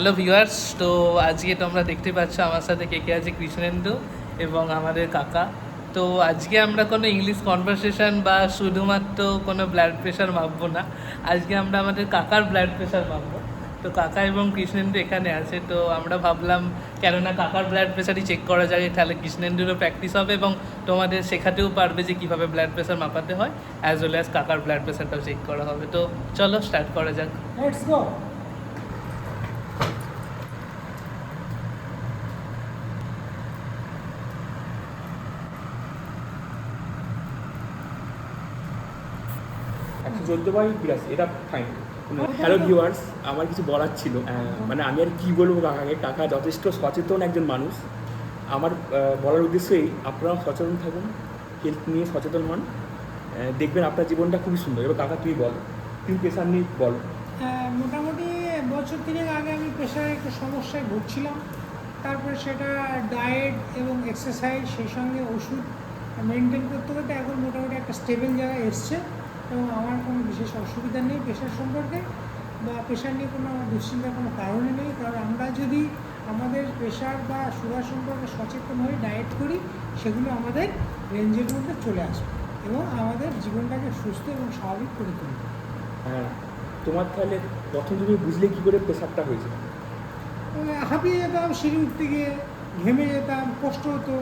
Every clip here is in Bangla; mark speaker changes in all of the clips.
Speaker 1: হ্যালো ভিউয়ার্স, তো আজকে তোমরা দেখতে পাচ্ছ আমার সাথে কে কে আছে? কৃষ্ণেন্দু এবং আমাদের কাকা। তো আজকে আমরা কোনো ইংলিশ কনভারসেশন বা শুধুমাত্র কোনো ব্লাড প্রেশার মাপবো না। আজকে আমরা আমাদের কাকার ব্লাড প্রেশার মাপবো। তো কাকা এবং কৃষ্ণেন্দু এখানে আছে, তো আমরা ভাবলাম কেননা কাকার ব্লাড প্রেশারই চেক করা যায়, তাহলে কৃষ্ণেন্দুরও প্র্যাকটিস হবে এবং তোমাদের শেখাতেও পারবে যে কীভাবে ব্লাড প্রেশার মাপাতে হয় অ্যাজ ওয়েল অ্যাজ কাকার ব্লাড প্রেশারটাও চেক করা হবে। তো চলো স্টার্ট করা যাক।
Speaker 2: লেটস গো
Speaker 3: চোদ্দ বাই বিরাশি এটা ফাইন হ্যালো ভিউয়ার্স আমার কিছু বলার ছিল। মানে আমি আর কি বলব কাকাকে? কাকা যথেষ্ট সচেতন একজন মানুষ। আমার বলার উদ্দেশ্য এই আপনারা সচেতন থাকুন হেলথ নিয়ে সচেতন হন। দেখবেন আপনার জীবনটা খুবই সুন্দর। এবার কাকা তুই বল। তুই পেশার নিয়ে বল।
Speaker 2: হ্যাঁ, মোটামুটি বছর তিনেক আগে আমি পেশায় একটু সমস্যায় ভুগছিলাম। তারপরে সেটা ডায়েট এবং এক্সারসাইজ সেই সঙ্গে ওষুধ মেনটেন করতে করতে এখন মোটামুটি একটা স্টেবল জায়গায় এসছে। এবং আমার কোনো বিশেষ অসুবিধা নেই পেশার সম্পর্কে বা পেশার নিয়ে কোনো আমার দুশ্চিন্তার কোনো কারণে নেই। কারণ আমরা যদি আমাদের প্রেশার বা সুগার সম্পর্কে সচেতন হয়ে ডায়েট করি সেগুলো আমাদের রেঞ্জের মধ্যে চলে আসবে এবং আমাদের জীবনটাকে সুস্থ এবং স্বাভাবিক করে তুলবে।
Speaker 3: হ্যাঁ তোমার তাহলে প্রথম তুমি বুঝলে কী করে প্রেশারটা হয়েছে?
Speaker 2: হাঁপিয়ে যেতাম সিঁড়ি উঠতে গিয়ে ঘেমে যেতাম কষ্ট হতো।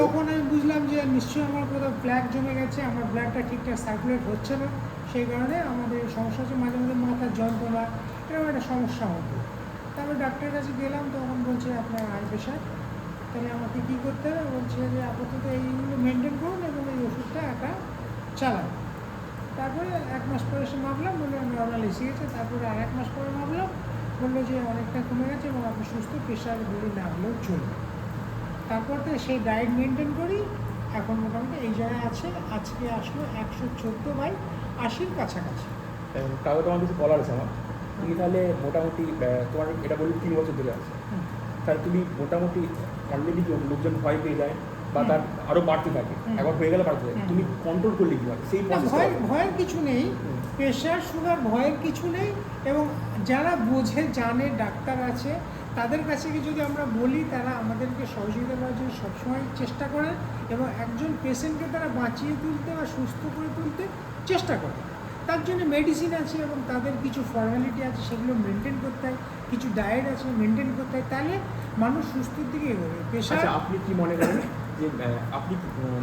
Speaker 2: তখন আমি বুঝলাম যে নিশ্চয়ই আমার কোথাও ব্ল্যাক জমে গেছে আমার ব্লাডটা ঠিকঠাক সার্কুলেট হচ্ছে না। সেই কারণে আমাদের সমস্যা হচ্ছে মাঝে মাঝে মাথার যন্ত্রণা এরকম একটা সমস্যা হতো। তারপর ডাক্তারের কাছে গেলাম তখন বলছে আপনার হাই প্রেশার তাহলে আমাকে কী করতে হবে? বলছে যে আপাতত এইগুলো মেনটেন করুন এবং এই ওষুধটা একা চালান। তারপরে এক মাস পরে এসে মাপলাম বলল নর্মাল এসে গেছে তারপরে আর এক মাস পরে মাপলাম বলল যে অনেকটা কমে গেছে এবং আপনি সুস্থ প্রেশার বেড়ে না হলেও চলবে। তারপর তো সেই ডায়েট মেনটেন করি। এখন মোটামুটি এই জায়গায় আছে। আজকে আসলো একশো চোদ্দ বাই আশির কাছাকাছি।
Speaker 3: তাও তোমার কিছু বলার আছে আমার? তুমি তাহলে মোটামুটি তোমার এটা বললে তিন বছর ধরে আছে।
Speaker 2: তাই
Speaker 3: তাহলে তুমি মোটামুটি অলরেডি লোকজন ভয় পেয়ে যায়। বা তার আরও বাড়তে থাকে। একবার হয়ে গেলে বাড়তে থাকে। তুমি কন্ট্রোল করলে কি সেই
Speaker 2: ভয়ের কিছু নেই। প্রেশার সুগার ভয়ের কিছু নেই এবং যারা বোঝে জানে ডাক্তার আছে তাদের কাছে যদি আমরা বলি তারা আমাদেরকে সহযোগিতা করার জন্য সবসময় চেষ্টা করে এবং একজন পেশেন্টকে তারা বাঁচিয়ে তুলতে বা সুস্থ করে তুলতে চেষ্টা করে। তার জন্য মেডিসিন আছে এবং তাদের কিছু ফর্মালিটি আছে সেগুলো মেনটেন করতে হয়। কিছু ডায়েট আছে মেনটেন করতে হয়। তাহলে মানুষ সুস্থের দিকে এগোবে। প্রেশার
Speaker 3: আচ্ছা আপনি কি মনে করেন? যে আপনি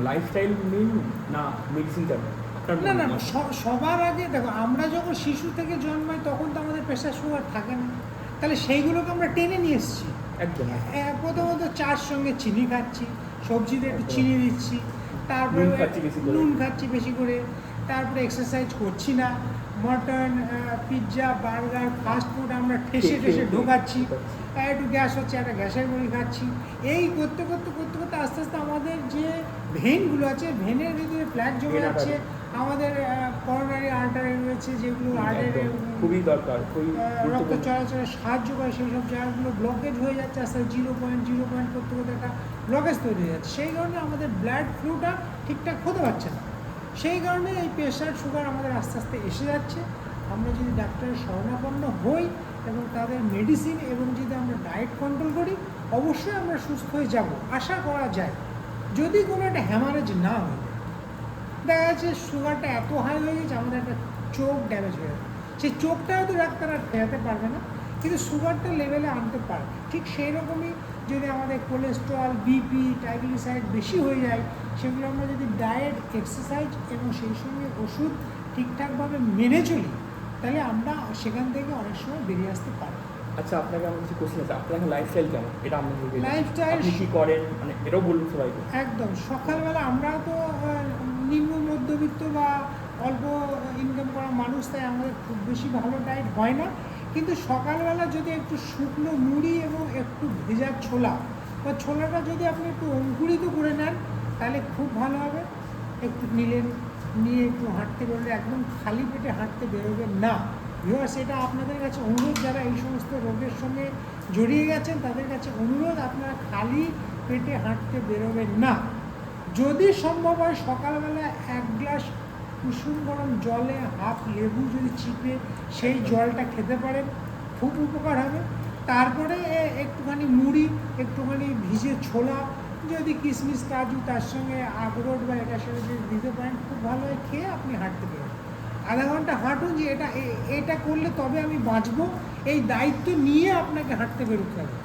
Speaker 3: লাইফস্টাইল মেন না মেডিসিনটা
Speaker 2: না না না, সবার আগে দেখো আমরা যখন শিশু থেকে জন্মাই তখন তো আমাদের প্রেশার সুগার থাকে না। তাহলে সেইগুলোকে আমরা টেনে নিয়ে এসেছি।
Speaker 3: একদম
Speaker 2: প্রথমত চার সঙ্গে চিনি খাচ্ছি সবজিতে একটু চিনি দিচ্ছি তারপরে
Speaker 3: নুন।
Speaker 2: নুন খাচ্ছি বেশি করে তারপরে এক্সারসাইজ করছি না। Mutton pizza burger fast food আমরা ঠেসে ঠেসে ঢোকাচ্ছি। একটু গ্যাস হচ্ছে একটা গ্যাসের বড়ি খাচ্ছি। এই করতে করতে করতে করতে আস্তে আস্তে আমাদের যে ভেনগুলো আছে ভেনের ভিতরে প্ল্যাক জমে যাচ্ছে। আমাদের করোনারি আর্টারি রয়েছে যেগুলো আর্টারি
Speaker 3: খুবই দরকার
Speaker 2: রক্ত চলাচলে সাহায্য করে সেই সব জায়গাগুলো ব্লকেজ হয়ে যাচ্ছে আস্তে জিরো পয়েন্ট জিরো পয়েন্ট করতে করতে একটা ব্লকেজ তৈরি হয়ে যাচ্ছে। সেই কারণে আমাদের ব্লাড ফ্লুটা ঠিকঠাক হতে পারছে না। সেই কারণে এই প্রেশার সুগার আমাদের আস্তে আস্তে এসে যাচ্ছে। আমরা যদি ডাক্তারের শরণাপন্ন হই এবং তাদের মেডিসিন এবং যদি আমরা ডায়েট কন্ট্রোল করি, অবশ্যই আমরা সুস্থ হয়ে যাব। আশা করা যায়, যদি কোনো একটা হ্যামারেজ না হয়। দেখা যাচ্ছে সুগারটা এত হাই হয়ে গেছে, আমাদের একটা চোখ ড্যামেজ হয়ে যাবে সেই চোখটা হয়তো ডাক্তার আর ফেরাতে পারবে না, কিন্তু সুগারটা লেভেলে আনতে পারবে ঠিক সেই রকমই যদি আমাদের কোলেস্ট্রল বিপি ট্রাইগ্লিসাইড বেশি হয়ে যায় সেগুলো আমরা যদি ডায়েট এক্সারসাইজ এবং সেই সঙ্গে ওষুধ ঠিকঠাকভাবে মেনে চলি তাহলে আমরা সেখান থেকে অনেক সময় বেরিয়ে আসতে পারি
Speaker 3: আচ্ছা আপনাকে আমার কিছু কোশ্চেন আছে। আপনার লাইফস্টাইল কেমন? এটা আমাকে বলবেন।
Speaker 2: Lifestyle-
Speaker 3: আপনি কি করেন? মানে এটাও বলুন সবাইকে
Speaker 2: একদম। সকালবেলা আমরা তো নিম্ন মধ্যবিত্ত বা অল্প ইনকাম করা মানুষ তাই আমাদের খুব বেশি ভালো ডায়েট হয় না। কিন্তু সকালবেলা যদি একটু শুকনো মুড়ি এবং একটু ভেজা ছোলা বা ছোলাটা যদি আপনি একটু অঙ্কুরিত করে নেন তাহলে খুব ভালো হবে। একটু নিলেন নিয়ে একটু হাঁটতে বেরোলে একদম খালি পেটে হাঁটতে বেরোবেন না। ভিওয়ার্স এটা আপনাদের কাছে অনুরোধ, যারা এই সমস্ত রোগের সঙ্গে জড়িয়ে গেছেন, তাদের কাছে অনুরোধ, আপনারা খালি পেটে হাঁটতে বেরোবেন না। যদি সম্ভব হয়, সকালবেলা এক গ্লাস কুসুম গরম জলে হাফ লেবু যদি চিপে সেই জলটা খেতে পারেন, খুব উপকার হবে। তারপরে একটুখানি মুড়ি, একটুখানি ভিজে ছোলা যদি কিশমিশ কাজু তার সঙ্গে আখরোট বা এটার সঙ্গে যদি দিতে পারেন খুব ভালো হয় খেয়ে আপনি হাঁটতে পারেন। আধা ঘণ্টা হাঁটুন যে এটা এটা করলে তবে আমি বাঁচবো এই দায়িত্ব নিয়ে আপনাকে হাঁটতে বেরোতে হবে।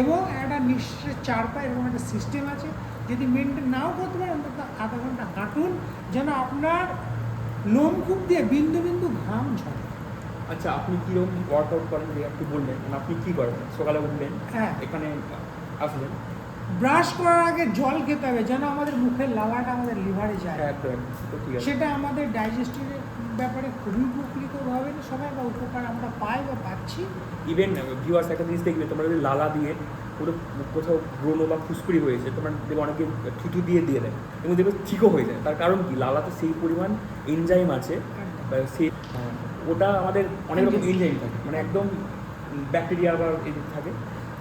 Speaker 2: এবং একটা নিঃশ্বাসের চার পা এরকম একটা সিস্টেম আছে যদি মেনটেন নাও করতে পারেন অন্তত আধা ঘণ্টা হাঁটুন যেন আপনার লোমকূপ দিয়ে বিন্দু বিন্দু ঘাম ঝরে।
Speaker 3: আচ্ছা আপনি কীরকম ওয়ার্কআউট করেন যে একটু বললেন মানে আপনি কী করেন? সকালে উঠলেন
Speaker 2: হ্যাঁ।
Speaker 3: এখানে আসলেন।
Speaker 2: ব্রাশ করার আগে জল খেতে হবে যেন আমাদের মুখের লালাটা আমাদের লিভারে যায়।
Speaker 3: হ্যাঁ আছে।
Speaker 2: সেটা আমাদের ডাইজেস্টিভের ব্যাপারে খুবই উপকৃত হবে সবাই বা উপকার আমরা পাই বা পাচ্ছি।
Speaker 3: ইভেন ভিউয়ার্স একটা জিনিস দেখবে তোমরা যদি লালা দিয়ে পুরো কোথাও ব্রণ বা ফুসকুড়ি হয়েছে তোমরা দেখবে অনেকে থুতু দিয়ে দিয়ে দেয় এবং দেখবে ঠিকও হয়ে যায়। তার কারণ কি? লালাতে সেই পরিমাণ এনজাইম আছে বা সেই ওটা আমাদের অনেক রকম এনজাইম থাকে মানে একদম ব্যাকটেরিয়া বা থাকে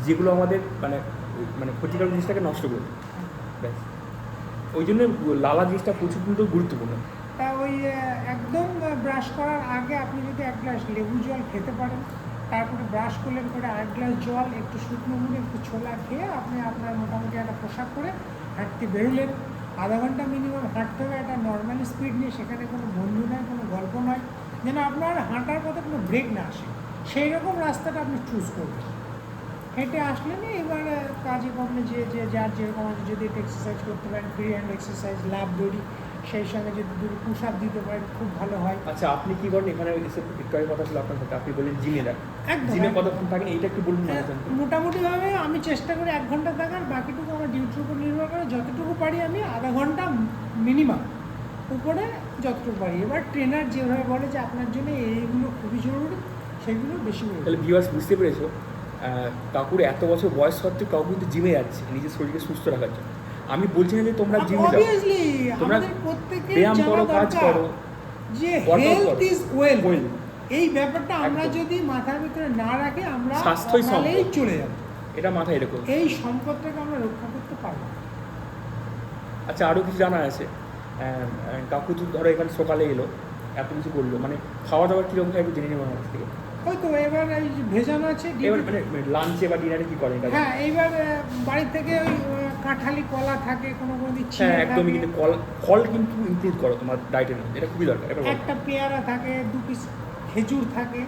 Speaker 3: যেগুলো আমাদের মানে মানে ক্ষতিকর জিনিসটাকে নষ্ট করে ব্যাস। ওই জন্য লালা জিনিসটা প্রচুর কিন্তু গুরুত্বপূর্ণ।
Speaker 2: ওই একদম ব্রাশ করার আগে আপনি যদি এক গ্লাস লেবু জল খেতে পারেন, তারপরে ব্রাশ করলেন করে আরেক গ্লাস জল, একটু শুকনো মুড়ি একটু ছোলা খেয়ে আপনি আপনার মোটামুটি একটা পোশাক করে হাঁটতে বেরোলেন। আধা ঘণ্টা মিনিমাম হাঁটতে হবে একটা নর্মাল স্পিড নিয়ে সেখানে কোনো বন্ধু নয় কোনো গল্প নয় যেন আপনার হাঁটার পথে কোনো ব্রেক না আসে। সেই রকম রাস্তাটা আপনি চুজ করবেন। হেঁটে আসলেন এবার কাজে কমে যে যে যার যেরকম আছে যদি একটু এক্সারসাইজ করতে পারেন ফ্রি হ্যান্ড এক্সারসাইজ লাভ দড়ি সেই সঙ্গে যদি দুটো পুশ আপ দিতে পারেন খুব ভালো হয়।
Speaker 3: আচ্ছা আপনি কি করেন? এখানে একটু কথা ছিল আপনার সাথে আপনি বললেন জিমে রাখ
Speaker 2: একদম
Speaker 3: জিমে কতক্ষণ থাকেন? এইটা একটু বলুন
Speaker 2: মোটামুটিভাবে আমি চেষ্টা করি এক ঘণ্টা থাকার বাকিটুকু আমার ডিউটির উপর নির্ভর করে যতটুকু পারি আমি আধা ঘণ্টা মিনিমাম উপরে যতটুকু পারি। এবার ট্রেনার যেভাবে বলে যে আপনার জন্য এইগুলো খুবই জরুরি সেগুলো বেশি
Speaker 3: তাহলে ভিউয়ার্স বুঝতে পেরেছ? কাকুর এত বছর বয়স সত্ত্বেও কাকু কিন্তু জিমে যাচ্ছে নিজের শরীরকে সুস্থ রাখার জন্য। আমি বলছি না যে তোমরা জিমে যাও। তোমরা ব্যায়াম করো কাজ করো
Speaker 2: যে হেলথ ইজ ওয়েল এই ব্যাপারটা আমরা যদি মাথার ভিতরে না রাখি আমরা
Speaker 3: স্বাস্থ্যই সম্পদ।
Speaker 2: চলে যাব।
Speaker 3: এটা মাথায় রেখো।
Speaker 2: এই সম্পদটাকে আমরা রক্ষা করতে পারব
Speaker 3: আচ্ছা আরও কিছু জানা আছে। কাকু তো ধরো এখানে সকালে এলো এত কিছু করল। মানে খাওয়া দাওয়া কীরকম একটু জেনে নেব আমার থেকে।
Speaker 2: ওই তো এবার এই ভেজানো আছে
Speaker 3: এবার মানে লাঞ্চে বা ডিনারে কি করেন?
Speaker 2: হ্যাঁ এইবার আহ, বাড়ি থেকে ওই কাঁঠালি কলা থাকে কোনো কোনো দিচ্ছি
Speaker 3: হ্যাঁ একদমই কিন্তু ফল ফল কিন্তু ইনক্লুড করো তোমার ডায়েটের মধ্যে এটা খুবই দরকার
Speaker 2: একটা পেয়ারা থাকে দু পিস খেজুর থাকে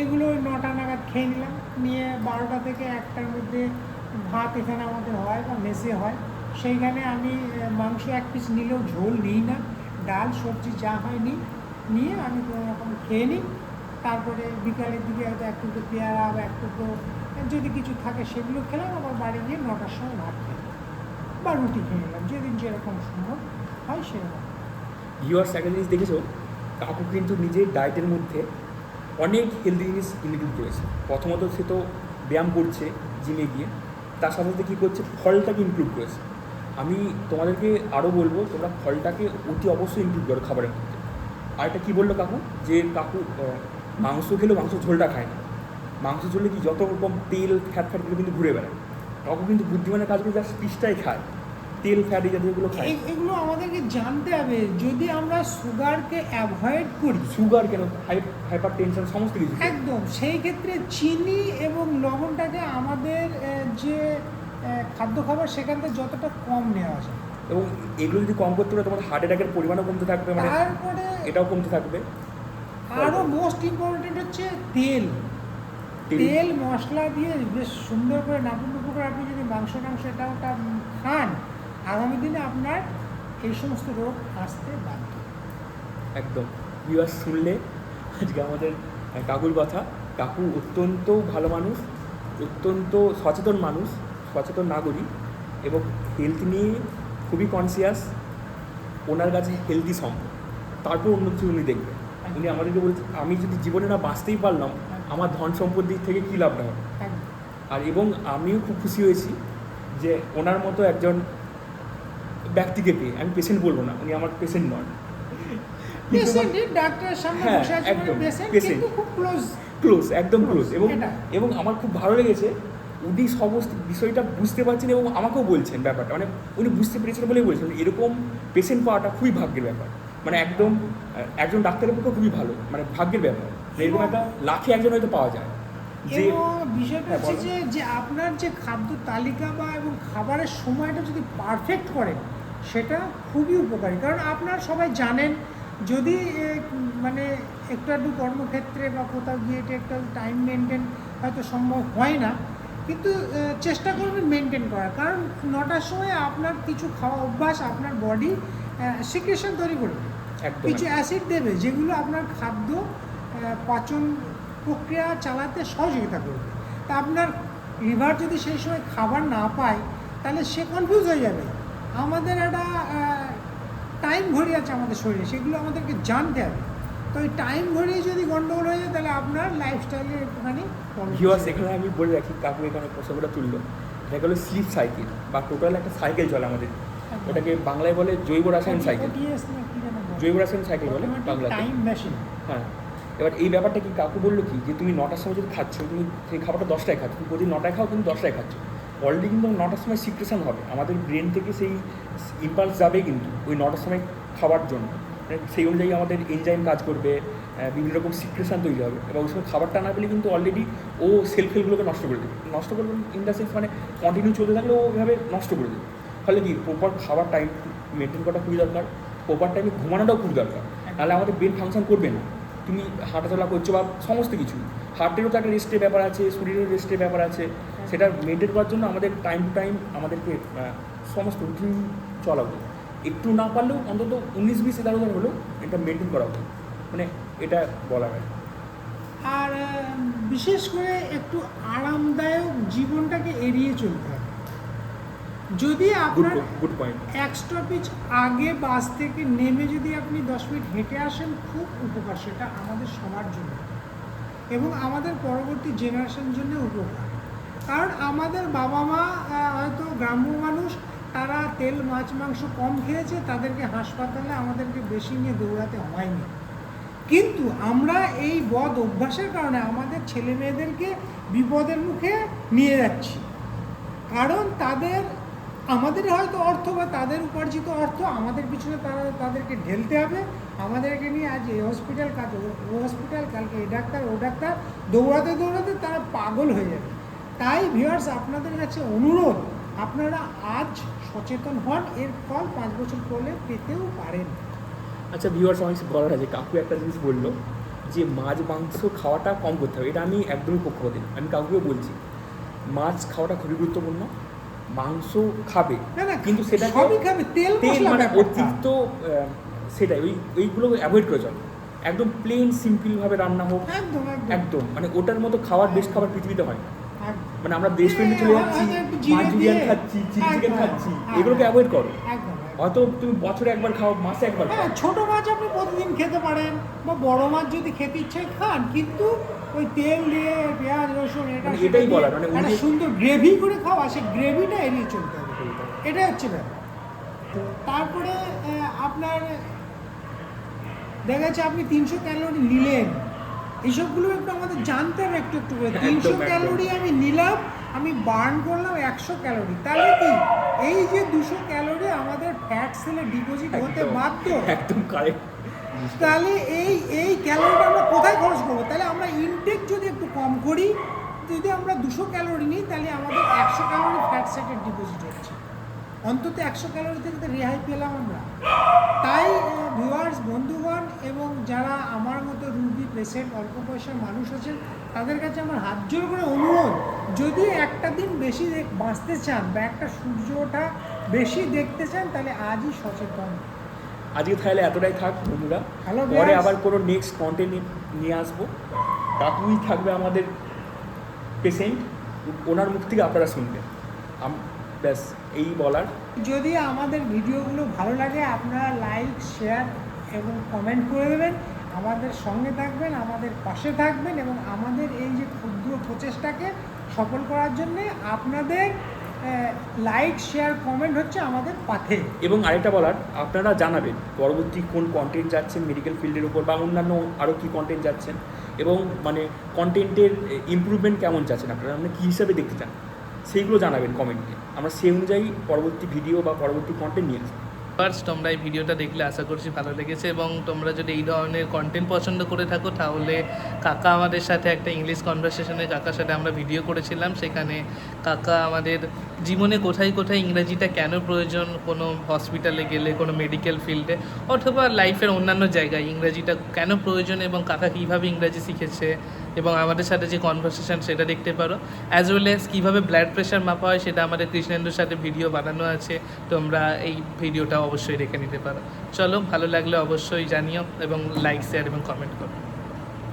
Speaker 2: এগুলো ওই নটা নাগাদ খেয়ে নিলাম নিয়ে বারোটা থেকে একটার মধ্যে ভাত এখানে আমাদের হয় বা মেসে হয়। সেইখানে আমি মাংস এক পিস নিলেও ঝোল নিই না ডাল সবজি যা হয় নিই নিয়ে আমি কোনো রকম খেয়ে নিই। তারপরে বিকালের দিকে হয়তো এক টুকরো পেয়ারা বা এক টুকরো যদি কিছু থাকে সেগুলো খেলাম, আবার বাড়ি গিয়ে নটার সময় ভাত খেলাম বা রুটি খেয়ে নিলাম। যেদিন যেরকম সম্ভব হয় সেরকম।
Speaker 3: ভিউয়ার্স একটা জিনিস দেখেছ? কাকু কিন্তু নিজের ডায়েটের মধ্যে অনেক হেলদি জিনিস ইনক্লুড করেছে। প্রথমত সে তো ব্যায়াম করছে জিমে গিয়ে, তার সাথে সাথে কী করছে? ফলটাকে ইনক্লুড করেছে। আমি তোমাদেরকে আরও বলব, তোমরা ফলটাকে অতি অবশ্যই ইনক্লুড করো খাবারের মধ্যে। আর এটা কী বলল কাকু? যে কাকু মাংস খেলেও মাংস ঝোলটা খায় না। মাংস ঝোলে কি যত রকম তেল ফ্যাট ফ্যাটগুলো কিন্তু ঘুরে বেড়ায়। তখন কিন্তু বুদ্ধিমানের কাজ করে জাস্ট পিসটাই খায়। তেল ফ্যাট এই জাতীয়গুলো খায়।
Speaker 2: এগুলো আমাদেরকে জানতে হবে। যদি আমরা সুগারকে অ্যাভয়েড করি
Speaker 3: সুগার কেন? হাইপার টেনশন সমস্ত কিছু।
Speaker 2: একদম। সেই ক্ষেত্রে চিনি এবং লবণটাকে আমাদের যে খাদ্য খাবার সেখান থেকে যতটা কম নেওয়া যায়।
Speaker 3: এবং এগুলো যদি কম করতে পারে তোমার হার্ট অ্যাটাকের পরিমাণও কমতে থাকবে মানে
Speaker 2: তারপরে
Speaker 3: এটাও কমতে থাকবে।
Speaker 2: আরও মোস্ট ইম্পর্টেন্ট হচ্ছে তেল।
Speaker 3: তেল।
Speaker 2: মশলা দিয়ে বেশ সুন্দর করে নাপুর নুপুর করে আপনি যদি মাংস টাংস এটা ওটা খান আগামী দিনে আপনার এই সমস্ত রোগ আসতে বাধ্য।
Speaker 3: একদম। ভিউয়ার্স শুনলে? আজকে আমাদের কাকুর কথা। কাকু অত্যন্ত ভালো মানুষ অত্যন্ত সচেতন মানুষ সচেতন নাগরিক এবং হেলথ নিয়ে খুবই কনসিয়াস ওনার কাছে হেলদি সম্পদ। তারপর অন্য কিছু উনি দেখবেন। উনি আমাদেরকে বলছে আমি যদি জীবনে না বাঁচতেই পারলাম আমার ধন সম্পদ দিক থেকে কী হবে
Speaker 2: একদম।
Speaker 3: আর এবং আমিও খুব খুশি হয়েছি যে ওনার মতো একজন ব্যক্তিকে পেয়ে আমি পেশেন্ট বলব না উনি আমার পেশেন্ট নন।
Speaker 2: পেশেন্ট
Speaker 3: হ্যাঁ, একদম,
Speaker 2: ক্লোজ
Speaker 3: ক্লোজ একদম ক্লোজ এবং। এবং আমার খুব ভালো লেগেছে উনি সমস্ত বিষয়টা বুঝতে পারছেন এবং আমাকেও বলছেন ব্যাপারটা। মানে উনি বুঝতে পেরেছেন বলেই বলছেন এরকম পেশেন্ট পাওয়াটা খুবই ভাগ্যের ব্যাপার। মানে একদম একজন ডাক্তারের পক্ষে খুবই ভালো মানে ভাগ্যের ব্যাপার। এরকম একটা লাখে একজন হয়তো পাওয়া যায়। যে
Speaker 2: বিষয়টা
Speaker 3: হ্যাঁ,
Speaker 2: হচ্ছে যে যে আপনার যে খাদ্য তালিকা বা এবং খাবারের সময়টা যদি পারফেক্ট করেন সেটা খুবই উপকারী। কারণ আপনার সবাই জানেন যদি মানে একটু একটু কর্মক্ষেত্রে বা কোথাও গিয়ে একটা টাইম মেনটেন হয়তো সম্ভব হয় না কিন্তু চেষ্টা করবেন মেনটেন করার। কারণ নটার সময় আপনার কিছু খাওয়া অভ্যাস আপনার বডি সিক্রেশন তৈরি করবে কিছু অ্যাসিড দেবে যেগুলো আপনার খাদ্য পাচন প্রক্রিয়া চালাতে সহযোগিতা করবে। তা আপনার লিভার যদি সেই সময় খাবার না পায় তাহলে সে কনফিউজ হয়ে যাবে। আমাদের একটা টাইম ঘড়ি আছে আমাদের শরীরে সেগুলো আমাদেরকে জানতে হবে। তো ওই টাইম ঘড়ি যদি গন্ডগোল হয়ে যায় তাহলে আপনার লাইফস্টাইলের একটুখানি হবে।
Speaker 3: এখানে আমি বলে রাখি কাকু এখানে প্রসঙ্গটা তুললো। এটা হলো স্লিপ সাইকেল বা টোটাল একটা সাইকেল চলে আমাদের। ওটাকে বাংলায় বলে জৈব রাসায়নিক সাইকেল
Speaker 2: OTS না কি যেন বলে?
Speaker 3: জৈব রাসায়নিক সাইকেল বলে বাংলাতে। হ্যাঁ। এবার এই ব্যাপারটা কি কাকু বলল কি? যে তুমি নটার সময় যদি খাচ্ছ তুমি সেই খাবারটা দশটায় খাচ্ছ তুমি প্রতিদিন নটায় খাও তুমি দশটায় খাচ্ছ। অলরেডি কিন্তু নটার সময় সিক্রেশন হবে। আমাদের ব্রেন থেকে সেই ইম্পালস যাবে কিন্তু ওই নটার সময় খাওয়ার জন্য। মানে সেই অনুযায়ী আমাদের এনজাইম কাজ করবে বিভিন্ন রকম সিক্রেশন তৈরি হবে। এবার ওই সময় খাবারটা না পেলে কিন্তু অলরেডি ও সেল ফেলগুলোকে নষ্ট করে দেবে। নষ্ট করবে ইন দ্য সেন্স মানে কন্টিনিউ চলতে থাকলে ও ওইভাবে নষ্ট করে দেবে। ফলে কি? প্রপার খাবার টাইম মেনটেন করাটা খুবই দরকার প্রপার টাইমে ঘুমানোটাও খুবই দরকার। নাহলে আমাদের ব্রেন ফাংশন করবে না। তুমি হাঁটাচলা করছ বা সমস্ত কিছু। হার্টেরও তো একটা রেস্টের ব্যাপার আছে শরীরের রেস্টের ব্যাপার আছে। সেটা মেনটেন করার জন্য আমাদের টাইম টু টাইম আমাদেরকে সমস্ত রুটিন চলা উচিত। একটু না পারলেও অন্তত উনিশ বিশ এগারো জন হলেও এটা মেনটেন করা উচিত। মানে এটা বলা হয়
Speaker 2: আর বিশেষ করে একটু আরামদায়ক জীবনটাকে এড়িয়ে চলতে যদি আপনার
Speaker 3: গুড পয়েন্ট
Speaker 2: এক স্টপেজ আগে বাস থেকে নেমে যদি আপনি দশ মিনিট হেঁটে আসেন খুব উপকার। সেটা আমাদের সবার জন্য এবং আমাদের পরবর্তী জেনারেশন জন্য উপকার। কারণ আমাদের বাবা মা হয়তো গ্রাম্য মানুষ তারা তেল মাছ মাংস কম খেয়েছে তাদেরকে হাসপাতালে আমাদেরকে বেশি নিয়ে দৌড়াতে হয়নি। কিন্তু আমরা এই বদ অভ্যাসের কারণে আমাদের ছেলে মেয়েদেরকে বিপদের মুখে নিয়ে যাচ্ছি। কারণ তাদের আমাদের হয়তো অর্থ বা তাদের উপার্জিত অর্থ, আমাদের পিছনে তারা তাদেরকে ঢেলতে হবে। আমাদেরকে নিয়ে আজ এই হসপিটাল কাজ, ও হসপিটাল কালকে এই ডাক্তার, ও ডাক্তার, দৌড়াতে দৌড়াতে তারা পাগল হয়ে যাবে। তাই ভিউয়ার্স আপনাদের কাছে অনুরোধ, আপনারা আজ সচেতন হন, এর ফল পাঁচ বছর পরে পেতেও পারেন।
Speaker 3: আচ্ছা ভিউয়ার্স কিছু বলার আছে। কাকু একটা জিনিস বলল যে, মাছ, মাংস খাওয়াটা কম করতে হবে। এটা আমি একদমই পক্ষপাতি না। আমি কাকুকেও বলছি, মাছ খাওয়াটা খুবই গুরুত্বপূর্ণ। মাংস খাবে।
Speaker 2: না না
Speaker 3: কিন্তু সেটা
Speaker 2: সবই খাবে তেল
Speaker 3: মানে অতিরিক্ত সেটাই ওই ওইগুলো অ্যাভয়েড করে যাবে একদম প্লেন সিম্পলভাবে রান্না হোক।
Speaker 2: একদম একদম।
Speaker 3: একদম মানে ওটার মতো খাওয়ার বেস্ট খাবার পৃথিবীতে হয় না। মানে আমরা রেস্টুরেন্টে চলে যাচ্ছি
Speaker 2: হ্যাঁ,
Speaker 3: মাঞ্চুরিয়ান খাচ্ছি চিলি চিকেন খাচ্ছি এগুলোকে অ্যাভয়েড করো। হয়তো তুমি বছরে একবার খাও মাসে একবার খাও।
Speaker 2: হ্যাঁ ছোট মাছ আপনি প্রতিদিন খেতে পারেন বা বড় মাছ যদি খেতে ইচ্ছে খান কিন্তু ওই তেল দিয়ে পেঁয়াজ রসুন এটা
Speaker 3: মানে এটাই বলার, মানে
Speaker 2: একটা সুন্দর গ্রেভি করে খাওয়া সেই গ্রেভিটা এড়িয়ে চলতে হবে। এটাই হচ্ছে ব্যাপার। তারপরে আপনার দেখা যাচ্ছে আপনি তিনশো ক্যালোরি নিলেন এইসবগুলো একটু আমাদের জানতে হবে একটু একটু করে। তিনশো ক্যালোরি আমি নিলাম আমি বার্ন করলাম একশো ক্যালোরি। তাহলে কি? এই যে দুশো ক্যালোরি আমাদের ফ্যাট সেলে ডিপোজিট হতে বাধ্য?
Speaker 3: একদম কারেক্ট
Speaker 2: তাহলে এই এই ক্যালোরিটা আমরা কোথায় খরচ করব? তাহলে আমরা ইনটেক যদি একটু কম করি যদি আমরা দুশো ক্যালোরি নিই তাহলে আমাদের একশো ক্যালোরি ফ্যাট সেটের ডিপোজিট হচ্ছে। অন্তত একশো ক্যালোরি থেকে তো রেহাই পেলাম আমরা। তাই ভিউয়ার্স বন্ধুগণ এবং যারা আমার মতো রুগী পেশেন্ট অল্প পয়সার মানুষ আছেন তাদের কাছে আমার হাত জোর করে অনুরোধ যদি একটা দিন বেশি বাঁচতে চান বা একটা সূর্য ওঠা বেশি দেখতে চান তাহলে আজই সচেতন।
Speaker 3: আজকে তাহলে এতটাই থাক বন্ধুরা। পরে আবার কোনো নেক্সট কন্টেন্ট নিয়ে আসব। কাকুই থাকবে আমাদের পেশেন্ট ওনার মুখ থেকে আপনারা শুনবেন। ব্যাস এই বলার।
Speaker 2: যদি আমাদের ভিডিওগুলো ভালো লাগে আপনারা লাইক শেয়ার এবং কমেন্ট করে দেবেন। আমাদের সঙ্গে থাকবেন আমাদের পাশে থাকবেন এবং আমাদের এই যে ক্ষুদ্র প্রচেষ্টাকে সফল করার জন্যে আপনাদের লাইক শেয়ার কমেন্ট হচ্ছে আমাদের পাথে
Speaker 3: এবং আরেকটা বলার আপনারা জানাবেন পরবর্তী কোন কন্টেন্ট যাচ্ছেন মেডিকেল ফিল্ডের উপর বা অন্যান্য আরও কী কন্টেন্ট যাচ্ছেন এবং মানে কন্টেন্টের ইমপ্রুভমেন্ট কেমন যাচ্ছেন আপনারা আপনি কী হিসাবে দেখতে চান সেইগুলো জানাবেন কমেন্টে আমরা সেই অনুযায়ী পরবর্তী ভিডিও বা পরবর্তী কন্টেন্ট নিয়ে
Speaker 1: ফার্স্ট তোমরা এই ভিডিওটা দেখলে আশা করছি ভালো লেগেছে এবং তোমরা যদি এই ধরনের কন্টেন্ট পছন্দ করে থাকো, তাহলে কাকা আমাদের সাথে একটা ইংলিশ কনভারসেশনে কাকার সাথে আমরা ভিডিও করেছিলাম। সেখানে কাকা আমাদের জীবনে কোথায় কোথায় ইংরাজিটা কেন প্রয়োজন, কোনো হসপিটালে গেলে, কোনো মেডিকেল ফিল্ডে অথবা লাইফের অন্যান্য জায়গায় ইংরাজিটা কেন প্রয়োজন এবং কাকা কীভাবে ইংরাজি শিখেছে এবং আমাদের সাথে যে কনভারসেশন সেটা দেখতে পারো। অ্যাজ ওয়েল এস কীভাবে ব্লাড প্রেশার মাপা হয়, সেটা আমাদের কৃষ্ণেন্দুর সাথে ভিডিও বানানো আছে। তোমরা এই ভিডিওটা অবশ্যই দেখে নিতে পারো। চলো, ভালো লাগলে অবশ্যই জানিও এবং লাইক শেয়ার এবং কমেন্ট করো।